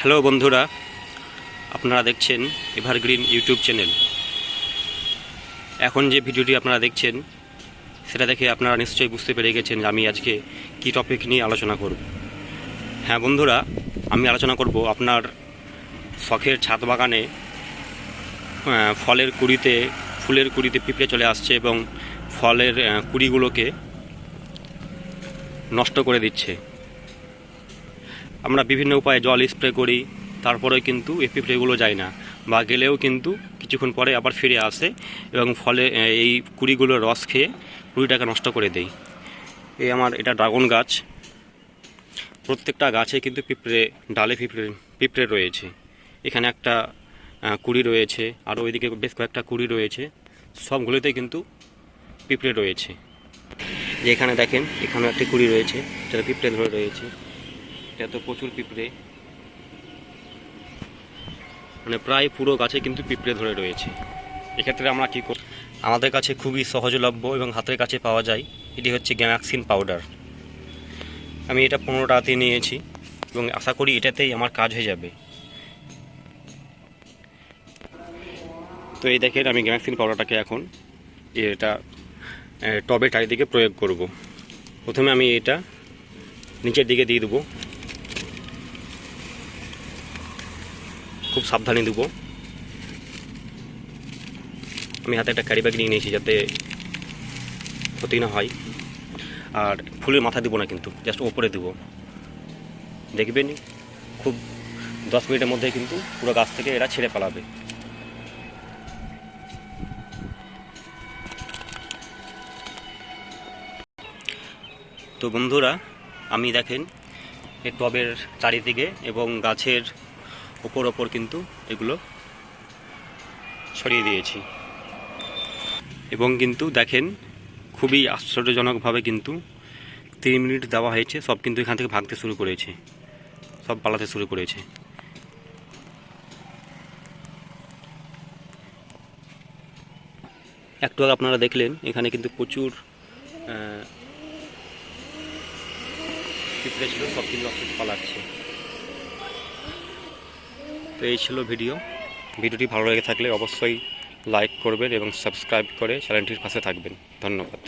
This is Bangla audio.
হ্যালো বন্ধুরা, আপনারা দেখছেন এভারগ্রিন ইউটিউব চ্যানেল। এখন যে ভিডিওটি আপনারা দেখছেন, সেটা দেখে আপনারা নিশ্চয়ই বুঝতে পেরে গেছেন আমি আজকে কী টপিক নিয়ে আলোচনা করব। হ্যাঁ বন্ধুরা, আমি আলোচনা করব আপনার শখের ছাদ বাগানে ফলের কুড়িতে, ফুলের কুড়িতে পিঁপড়ে চলে আসছে এবং ফলের কুড়িগুলোকে নষ্ট করে দিচ্ছে। আমরা বিভিন্ন উপায়ে জল স্প্রে করি তারপরে কিন্তু এই পিঁপড়েগুলো যায় না। বা গেলেও কিন্তু কিছুক্ষণ পরে আবার ফিরে আসে এবং ফলে এই কুড়িগুলোর রস খেয়ে কুড়িটাকে নষ্ট করে দেয় এই আমার এটা ড্রাগন গাছ। প্রত্যেকটা গাছে কিন্তু পিঁপড়ে, ডালে পিঁপড়ে পিঁপড়ে রয়েছে। এখানে একটা কুড়ি রয়েছে, আর ওইদিকে বেশ কয়েকটা কুড়ি রয়েছে। সবগুলোতে কিন্তু পিঁপড়ে রয়েছে। যে এখানে দেখেন, এখানেও একটি কুড়ি রয়েছে, যেটা পিঁপড়ে ধরে রয়েছে। এটা তো প্রচুর পিঁপড়ে। মানে প্রায় পুরো গাছে কিন্তু পিঁপড়ে ধরে রয়েছে। এক্ষেত্রে আমরা কী করি আমাদের কাছে খুবই সহজলভ্য এবং হাতের কাছে পাওয়া যায়। এটি হচ্ছে গ্যামাক্সিন পাউডার। আমি এটা পনেরো টাকাতে নিয়েছি এবং আশা করি এটাতেই আমার কাজ হয়ে যাবে। তো এই দেখেন, আমি গ্যামাক্সিন পাউডারটাকে এখন এটা টবে চারিদিকে প্রয়োগ করব। প্রথমে আমি এটা নিচের দিকে দিয়ে দেবো। খুব সাবধানে দেবো আমি হাতে একটা ক্যারি ব্যাগ নিয়ে নিয়েছি যাতে ক্ষতি না হয়। আর ফুলের মাথা দেবো না কিন্তু জাস্ট ওপরে দেবো দেখবেন খুব দশ মিনিটের মধ্যে কিন্তু পুরো গাছ থেকে এরা ছেড়ে পালাবে। তো বন্ধুরা, আমি দেখেন টবের চারিদিকে এবং গাছের ওপর ওপর কিন্তু এগুলো ছড়িয়ে দিয়েছি। এবং কিন্তু দেখেন, খুবই আশ্চর্যজনকভাবে কিন্তু তিন মিনিট দেওয়া হয়েছে, সব কিন্তু এখান থেকে ভাগতে শুরু করেছে। সব পালাতে শুরু করেছে। একটু আগে আপনারা দেখলেন, এখানে কিন্তু প্রচুর পিঁপড়ে ছিল, সব কিন্তু পালাচ্ছে। তো এই ছিল ভিডিও। ভিডিওটি ভালো লেগে থাকলে অবশ্যই লাইক করবেন এবং সাবস্ক্রাইব করে চ্যানেলটির পাশে থাকবেন। ধন্যবাদ।